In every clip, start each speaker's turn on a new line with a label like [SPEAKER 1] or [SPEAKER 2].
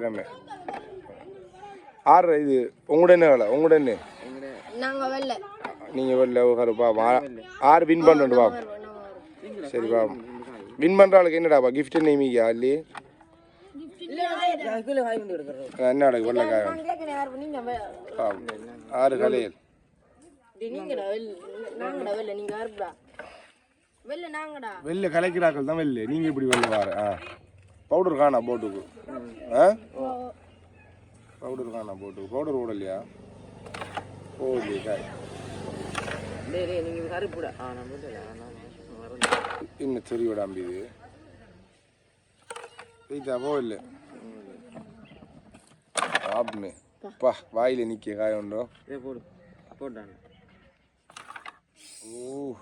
[SPEAKER 1] கிழமை ஆறு இது உங்களோட என்ன வேலை? உங்களோட என்ன?
[SPEAKER 2] நாங்க வரல
[SPEAKER 1] நீங்கள் வெளில உட்காரு பாப்பா ஆறு வின் பண்ணுண்டு பாப்பா சரி பாப்பா வின் பண்ணுற ஆளுக்கு என்னடாப்பா கிஃப்ட் நெய்மிக்கா இல்லையே? என்னடா வெள்ளக்காரன் பாப்பா ஆறு கலையல்.
[SPEAKER 2] வெளில
[SPEAKER 1] கலைக்கிறாக்கள் தான் வெளில நீங்கள் இப்படி வெளில வார? ஆ. பவுடர் காணா போட்டுக்கு. ஆ? பவுடர் காணா போட்டுக்கு. பவுடர் போடலையா ஓகே காய். இன்னும் சரி விட அம்பிது வீட்டா போகல. ஆப்மே பா. வாயில நிக்க காயம் உண்டோ?
[SPEAKER 3] போடு. போட்டாங்க
[SPEAKER 1] ஓ.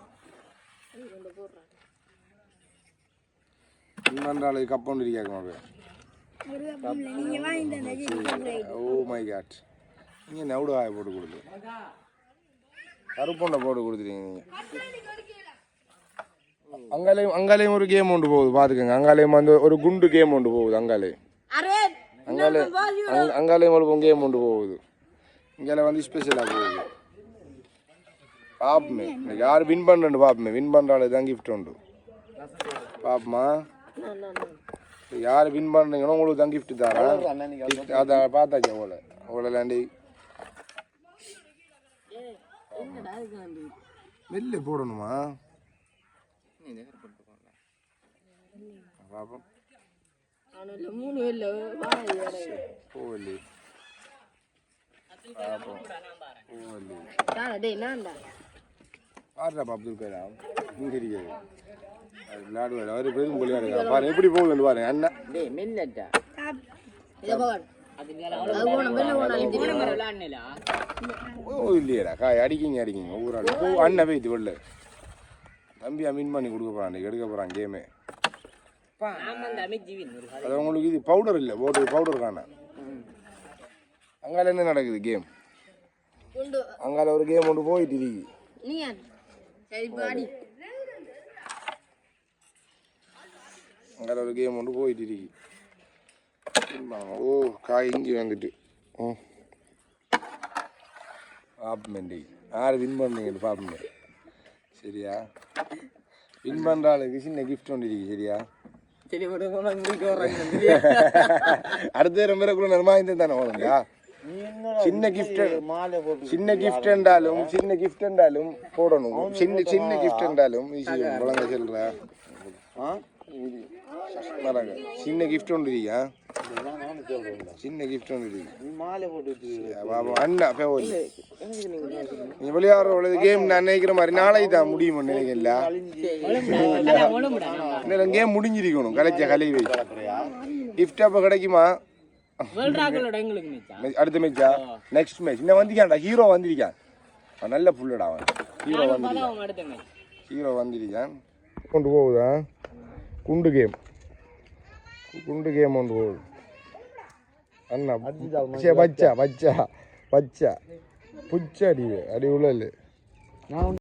[SPEAKER 1] இன்னொன்றாள் கப்பவுண்ட் இருக்காங்க ஓ மை காட் நீங்கள் நவுடு காய போட்டு கொடுத்து கருப்பொண்டை போட்டு கொடுத்துட்டீங்க நீங்கள் அங்காலையும் அங்காலையும் ஒரு கேம் ஒன்று போகுது பார்த்துக்கோங்க. அங்காலையும் வந்து ஒரு குண்டு கேம் ஒன்று போகுது அங்காலையும்
[SPEAKER 2] அரே
[SPEAKER 1] அங்காலே அங்க- அங்காலையும் ஒரு கேம் ஒன்று போகுது. இங்கே வந்து ஸ்பெஷலாக போகுது. பாப்பமே யார் வின் பண்ணுறேன்னு பாப்பமே வின் பண்ணுறாள் தான் கிஃப்ட் உண்டு. பாப்பமா யார் வின் பண்ணுறீங்களோ உங்களுக்கு தான் கிஃப்ட் தரேன். அதான் பார்த்தாச்சு உங்களை உங்களை லேண்டி வெளில போடணுமா? பாப்போம்.
[SPEAKER 2] மூணு
[SPEAKER 1] போகலே. பாப்போம்
[SPEAKER 2] நான்டா
[SPEAKER 1] பாருடா அப்துல் கலாம் இங்கே விளையாடுவார் அவர் பெரும் விளையாடுங்க பாரு எப்படி போகுதுன்னு பாருங்க அண்ணா.
[SPEAKER 3] டேய் மெல்லட்டா.
[SPEAKER 2] இத பாரு.
[SPEAKER 3] விளையாடுனேலா?
[SPEAKER 1] ஓ இல்லையடா. காய் அடிக்கிங்க அடிக்கிங்க. ஒவ்வொரு ஆள். ஓ அண்ணன் போயிட்டு வெளில தம்பியா மீன் பண்ணி கொடுக்க போகிறான் எடுக்க போகிறான் கேமு அது உங்களுக்கு இது பவுடர் இல்லை. போட்டு பவுடர் காண. அங்கால என்ன நடக்குது கேம் அங்கால ஒரு கேம் ஒன்று போயிட்டு இருக்கு. ஒன்று போயிட்டு இருக்கு ஓ காய் இங்கே வந்துட்டு ம் பாப்பமேண்டி யார் வின் பண்ணீங்கன்னு பாப்பமே சரியா வின் பண்ணுற ஆளுக்கு சின்ன கிஃப்ட் ஒன்று இருக்கு சரியா அடுத்த ரொம்ப கூட நர்மா இந்த தானே ஓடுங்கயா சின்ன கிஃப்ட் சின்ன கிஃப்ட் என்றாலும் சின்ன கிஃப்ட் என்றாலும் போடணும் சின்ன சின்ன கிஃப்ட் என்றாலும் ஈஸி குழந்தை சொல்ற வராங்க சின்ன கிஃப்ட் ஒன்று இருக்கியா சின்ன கிஃப்ட் ஒன்று இருக்கு அண்ணா ஃபேவல்
[SPEAKER 3] எனக்கு நீங்க
[SPEAKER 1] நீ விளையாடுற கேம் நான் நினைக்கிற மாதிரி நாளைக்கு தான் முடியும் நினைக்கல இன்னும் கேம் முடிஞ்சிருக்கணும். கலைச்ச கலை வை. கிஃப்ட் அப்போ கிடைக்குமா? அடுத்த மேட்சா நெக்ஸ்ட் மேட்ச் இன்னும் வந்திருக்கான்டா. ஹீரோ வந்திருக்கான். அவன் நல்ல புள்ளடா அவன். ஹீரோ வந்திருக்கான்.
[SPEAKER 3] அவங்க அடுத்த மேட்ச்
[SPEAKER 1] ஹீரோ வந்திருக்கான். கொண்டு போகுதா? குண்டு கேம் குண்டு கேம் கொண்டு போகுது அண்ணா சே, பச்சா பச்சா பச்சா புச்ச. அடி அடி உள்ள